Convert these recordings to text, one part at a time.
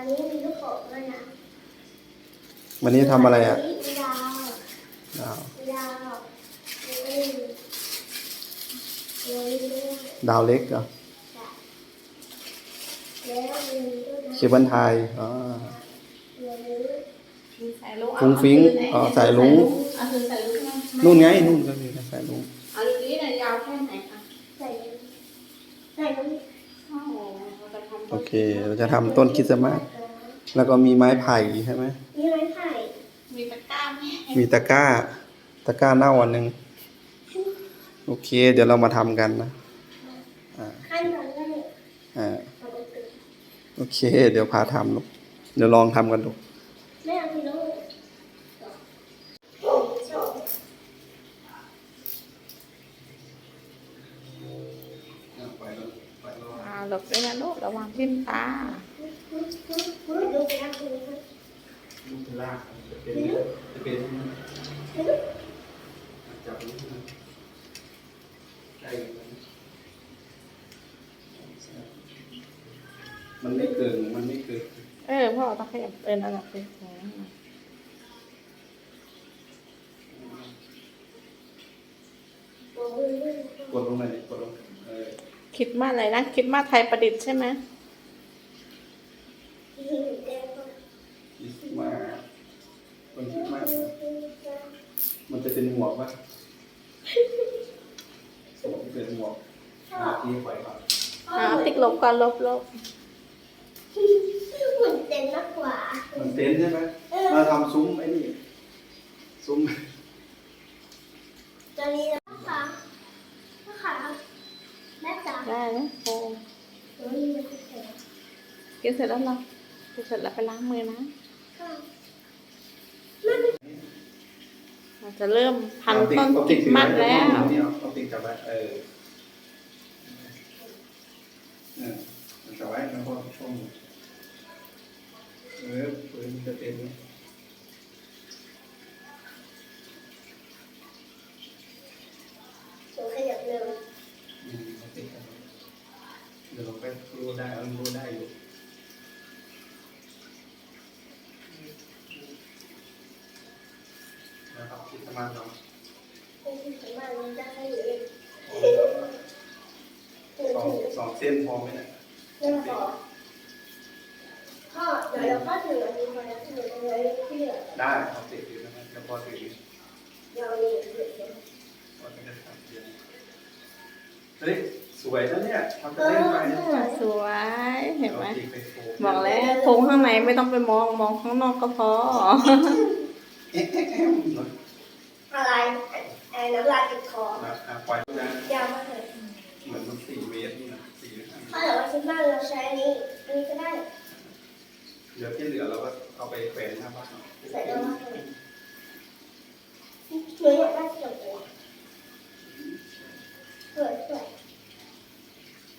วันนี้มีลูกโป่งด้วยนะวันนี้ทำอะไรอะมีดาวดาวมีดาวมีเล่นมีเล่นดาวเล็กเหรอแล้วมีด้วยนะเคเบิลไทยอ๋อ มีสายลุงฟุ้งฟิ้งอ๋อสายลุง เอาคือสายลุงมานู่นไงนู่นก็มีสายลุงเอาลูกนี้เนี่ยยาวแค่ไหนคะใส่ใส่ตรงนี้โอ้โหเราจะทำ โอเค เราจะทำต้นคริสต์มาสแล้วก็มีไม้ไผ่ใช่ไหมมีไม้ไผ่ มีตะกร้าไหมมีตะกร้า ตะกร้าเน่าอันหนึ่งโอเค เดี๋ยวเรามาทำกันนะอ่าขั้นตอนแรกอ่าเอาไปตึกโอเค เดี๋ยวพาทำลูกเดี๋ยวลองทำกันดู หลบด้วยนะลูกระวังทิ่มตาดูไปนะคุณลูกลากจะเป็นจะเป็นจับลูกนะได้มันไม่เกินมันไม่เกินเออพ่อต้องขยับเอ็นอันดับเป็นของ กดลงมาดิกดลงเออ คิดมาอะไรนะ คิดมาไทยประดิษฐ์ใช่ไหมคิดมาคนคิดมามันจะเป็นหมวกปะสวมเป็นหมวกหาที่ไว้ก่อนอ่าติดลบก่อนลบลบเหมือนเต็นมากกว่าเหมันเต็นท์ใช่ไหมเราทำซุ้มไอ้นี่ซุ้มตอนนี้ะนะคะแม่จ๋า ได้นะโอ้หนูมีมันเสร็จกินเสร็จแล้วเหรอกินเสร็จแล้วไปล้างมือนะค่ะเราจะเริ่มพันต้นคริดมัดแล้วเอาเอาติ๊กจับไว้เออเออจับไว้แล้วก็ช่วงเออปืนจะเต็มหนูขยับเร็ว อืมเอาติ๊กจับไว้เดี๋ยวเราไป รู้ได้เอารู้ได้อยู่นะครับคิดประมาณเนาะเป็นที่สำคัญมันจะให้เองสองสองเส้นพอไหมเนี่ยเรื่องต่อพ่อเดี๋ยวเราพ่อถืออันนี้มาแล้วถือตรงนี้ที่เหลือได้เอาติดอยู่นะครับแล้วพอถือเรามีเหลือเยอะว่าจะได้ทำเยอะเฮ้ย สวยนะเนี่ยทำไปเล่นไปนะสวยเห็นไหมอาติ๊กไปโฟมบอกแล้วโค้งข้างในไม่ต้องไปมองมองข้างนอกก็พอเอ๊ะเอ๊ะเอ๊ะอะไรไอ้น้ำลายติดคอนะอะปล่อยนะยาวมากเลยเหมือนมันสี่เมตรนี่นะสี่หรือห้าเมถ้าตรเกิดว่าที่บ้านเราใช้อันนี้อันนี้ก็ได้เดี๋ยวที่เหลือเราก็เอาไปแขวนหน้าบ้านใส่ได้มากเลยหนูอยากได้เกี่ยวกับสวยสวย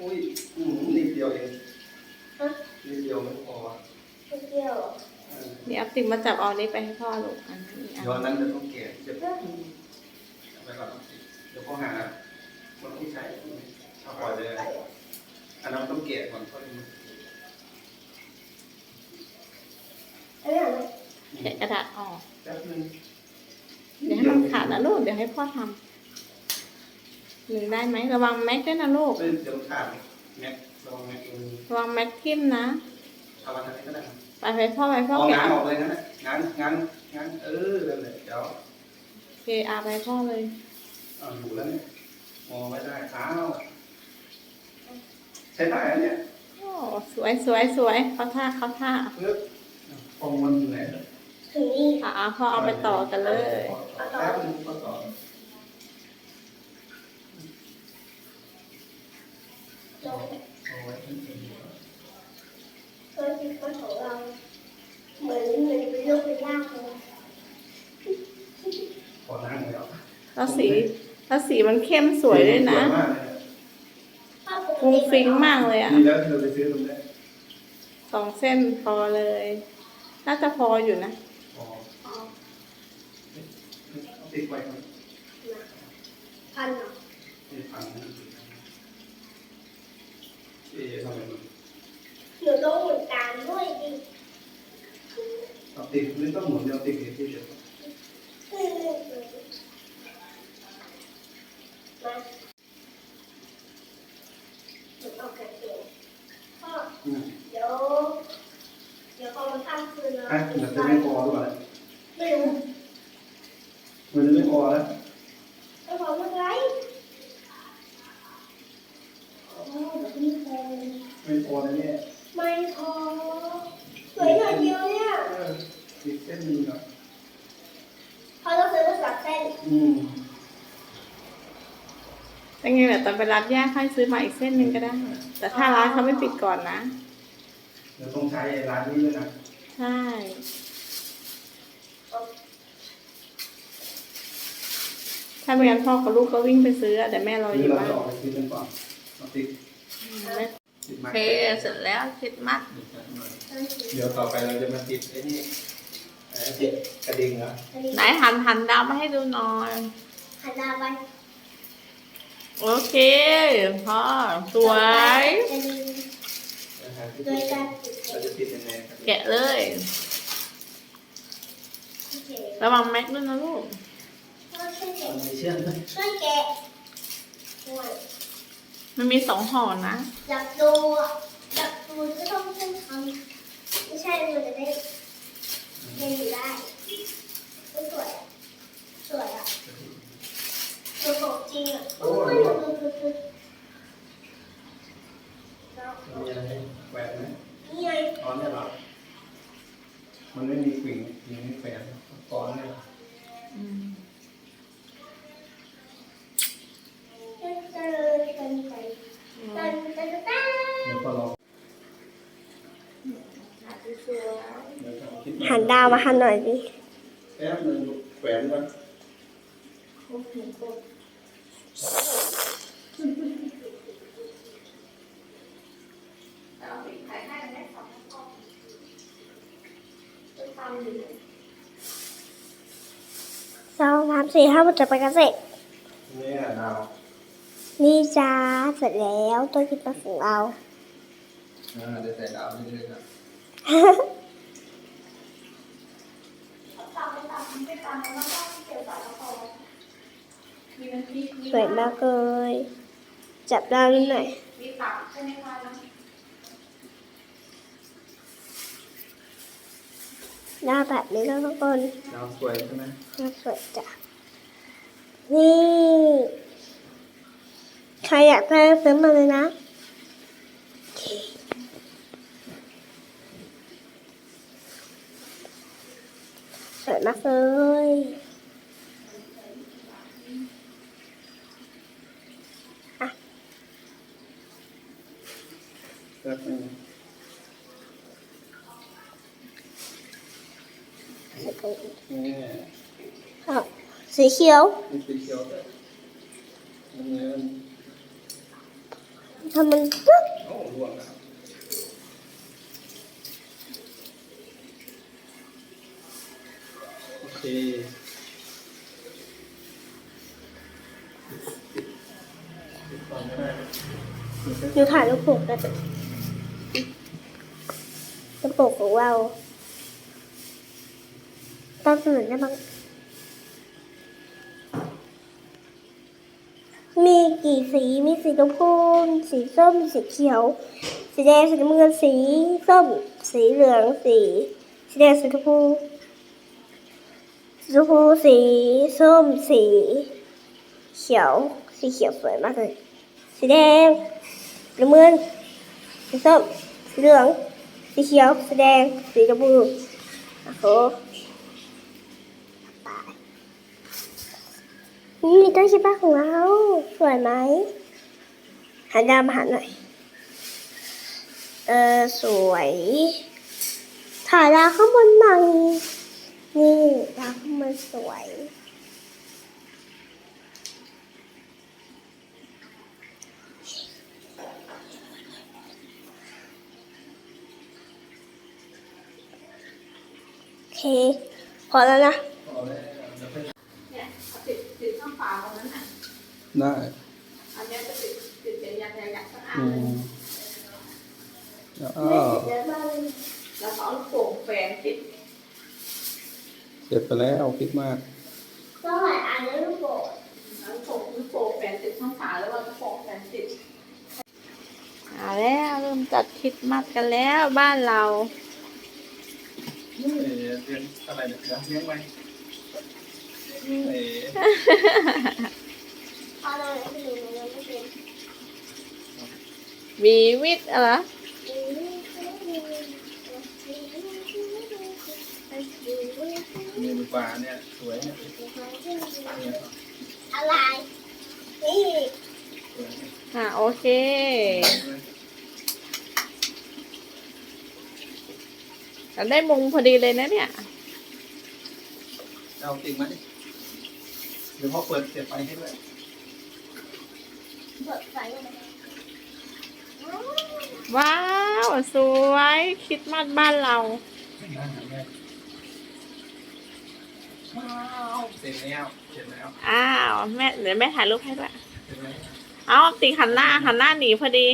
อุ้ยอืมนิดเดียวเอง ฮะ นิดเดียวไม่พอ เกี่ยว เออ เดี๋ยวเอา ติมมาจับเอานี้ไปให้พ่อลูกอันนี้อันเดี๋ยวอันนั้นจะต้องแกะจะเอาไปก่อนเดี๋ยวพ่อหามันต้องใช้ถ้าปล่อยเลยอันนั้นต้องแกะก่อนค่อยมาอันนี้อะไรแกะกระดาษออก แป๊บนึงเดี๋ยวให้มันขาดนะลูก เดี๋ยวให้พ่อทำหนึ่งได้ไหมระวังแม็กด้วยนะลูก เดี๋ยวขาดแม็กลองแม็กดูระวังแม็กทิ่มนะเอามาทางนี้ก็ได้ครับ ไปไปพ่อไปพ่อเอาแกะงานออกเลยนะงานงานงานเออนั่นแหละเดี๋ยวโอเคอาไปพ่อเลยเอาอยู่แล้วเนี่ยมองไม่ได้อ้าวใช้ได้อันเนี่ยโอ้สวยสวยสวยเขาท่าเขาท่าเพื่อฟองมันอยู่ไหนถึงนี่อ่าพ่อเอาไปต่อกันเลยแป๊บนึงก็ต่อตรงเอาไว้ที่อื่น ตัวที่คนของเรา เหมือนเหมือนเป็นลูกเป็นล่างเลยพอนั่งแล้วแล้วสีแล้วสีมันเข้มสวยด้วยนะสวยมากเลยฟุ้งฟิ้งมากเลยอะ ดีแล้วที่เราไปซื้อตรงนี้สองเส้นพอเลย น่าจะพออยู่นะพอติดไว้ก่อนพันเหรอนี่พังนะเอ๊ะทำไมมัน หนูต้องหมุนตามด้วยดิเอาติดไม่ต้องหมุนเดียวติดเฉยมาเอากระเป๋าพ่อๆอืมเดี๋ยว เดี๋ยวพอมันข้ามคืนแล้วอะมันจะไม่พอหรือเปล่าไม่รู้มันจะไม่พอแล้ว ไม่พอเมื่อไรโอ้เดี๋ยวไม่พอ ไม่พอนะเนี่ย ไม่พอสวยหน่อยเดียวเนี่ย เออติดเส้นหนึงอะ เขาต้องซื้อมาสักเส้น อืม เป็นไงแหละตอนไปรับย่าค่อยซื้อมาอีกเส้นหนึ่งก็ได้ แต่ถ้าร้านเขาไม่ปิดก่อนนะเดี๋ยวต้องใช้ไอ้ร้านนี้ด้วยนะใช่ ถ้าไม่งั้นพ่อกับลูกก็วิ่งไปซื้ออะแต่แม่รอหอรือยู่เราบ้านจะออกไปซื้อกันก่อนเอาติดติดโอมาเคเสร็จแล้วคิดมัดเดี๋ยวต่อไปเราจะมาติดไอ้นี่ไอ้ติดกระดิ่งเหรออันนี้ไหนหันหันดาวมาให้ดูหน่อยหันหน้าไป โอเคพ่อสวยอันนี้นะฮะที่โดยการติดเราจะติดยังไงครับแกะเลยโอเคระวังแม็กด้วยนะลูกพ่อช่วยแกะมันมีเชือกไหมช่วยแกะช่วยมันมีสองห่อนะ อยากดูอะอยากดูก็ต้องช่วยทำไม่ใช่มันจะได้เรียนอยู่ได้ก็สวยอะสวยอะสวยของจริงอะโอ้ยดูดูดูแล้ว มีอะไรให้แหวนไหม นี่ไง อ๋อเนี่ยเหรอมันไม่มีกิ่งกิ่งไม่แฝงก้อนเนี่ยเหรอ อืม เดินเดินเดินไปเดินเดินเดิน เดี๋ยวพอเรา สวย เดี๋ยวเราคิด หันดาวมาหันหน่อยดิแป๊บนึงแขวนก่อนสองสามสี่ห้าหกเจ็ดแปดเก้าสิบเนี่ยดาวนี่จ้าเสร็จแล้วตัวกินมาของเราอ่าเดี๋ยวใส่ดาวเรื่อยๆนะ สวยมากเลย จับดาวนิดหน่อยมีตับใช่ไหมคะดาวแบบนี้แล้วทุกคนดาวสวยใช่ไหมน่าสวยจ้ะ นี่ ใครอยากได้ซื้อมาเลยนะโอเคสวยมากเลย แป๊บนึง นี่ อะ สีเขียวมีสีเขียวด้วยอันนี้ทำมันปึ๊บโอ้ร่วงแล้วโอเคติดก่อนก็ได้หนูถ่ายรูปปกกันรูปปกของเราตั้งสนุนได้บ้าง มีกี่สี มีสีชมพูสีส้ม สีเขียว สีแดง สีน้ำเงิน สีส้ม สีเหลือง สี สีแดง สีชมพู สีชมพู สีส้ม สี เขียว สีเขียวสวยมากเลย สีแดงสีน้ำเงิน สีส้ม สีเหลือง สีเขียว สีแดง สีชมพูโอ้โหตาย นี่ต้นชิบ้าของเรา สวยไหมหันดาวมาหันหน่อย เออสวย ถ่ายดาวข้างบนหน่อย นี่ดาวข้างบนสวย โอเค พอแล้วนะ พอแล้วเดี๋ยวไป เนี่ยติดติดข้างฝาตรงนั้นอะ ได้อันเนี้ยจะติดติดเป็นยักษ์ยักษ์สักอันอืหนึ่งมแล้วก็เดี๋ยวมาเลยแล้วก็เอาลูกโป่งแฝงติดเสร็จไปแล้วคิดมากก็หลายอันแล้วลูกโป่งน้ำโป่งน้ำโป่งแปดสิบช่องฝาแล้วว่าน้ำโป่งแปดสิบเอาแล้วเริ่มจัดคริดมัดกันแล้วบ้านเราเอ่อเรียนอะไรนะเลี้ยงไว้ เอ่อเอาเลยไม่รู้เลยไม่เป็นมีวิทย์อะไรอเมนูปลาเนี่ยสวยเนี่ยเนี่ยอะไรนี่สวยเนี่ยอะโอเคเราได้มุงพอดีเลยนะเนี่ย เอาติ่งมาดิเดี๋ยวพ่อเปิดเสียบไฟให้ด้วยเปิดไฟเลย ว้าว สวยคริดมัดบ้านเราได้หาแม่ว้าวเสร็จแล้วเสร็จแล้วอ้าวแม่เดี๋ยวแม่ถ่ายรูปให้ด้วยเสร็จแล้วเอาติหันหน้าหันหน้าหนีพอดี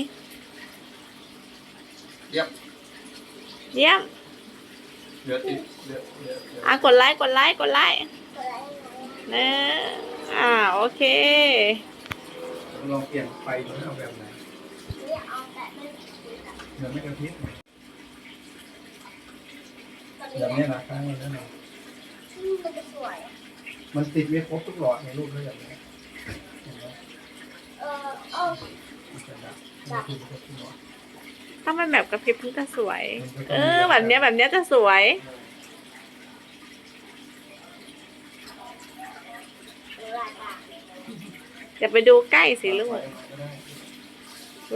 เยี่ยมเยี่ยมเหลือติดเหลือเหลือเหลืออะกดไลค์กดไลค์กดไลค์เปิดอะไรเนอะอ่าโอเค ลองเปลี่ยนไฟดูนะเอาแบบไหนนี่เอาแต่ไม่ติดอะเดี๋ยวไม่กระพริบตอนนี้แบบนี้นะข้างนี้นะมันจะสวยมันติดไม่ครบทุกหลอดในรูปเลยแบบนี้เห็นไหมเออเออมันจะดับมันติดไม่ครบทุกหลอด ถ้ามันแบบกระพริบมันจะสวย เออ แบบเนี้ยแบบเนี้ยจะสวยหรือว่าอะ อย่าไปดูใกล้สิลูกไฟก็ได้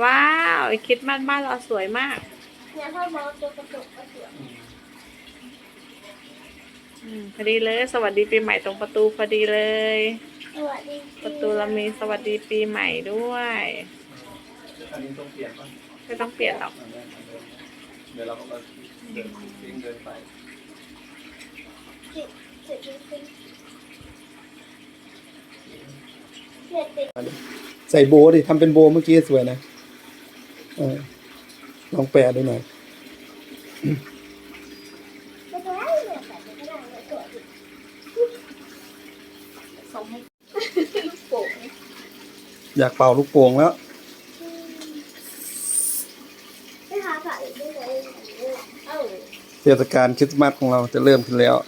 ว้าวคิดมัดบ้านเราสวยมากเนี่ยถ้ามองตัวกระจกก็สวยอืมอืมพอดีเลย สวัสดีปีใหม่ตรงประตูพอดีเลย สวัสดีประตูเรามีสวัสดีปีใหม่ด้วย อันนี้ต้องเปลี่ยนป่ะไม่ต้องเปลี่ยนหรอกอันนี้อันเดิมเดี๋ยวเราก็มาเดินวิ่งเดินไปจิตจิตจริงเนี่ยติด ใส่โบว์ดิทำเป็นโบว์เมื่อกี้สวยนะเออลองแปะดูหน่อยไม่เป็นไรเนี่ยใส่ไปก็ได้เนี่ยสวยดิส่งให้โป่งอยากเป่าลูกโป่งแล้วไม่หาใส่ไม่เลยเออเทศกาลคริสต์มาสของเราจะเริ่มขึ้นแล้วเ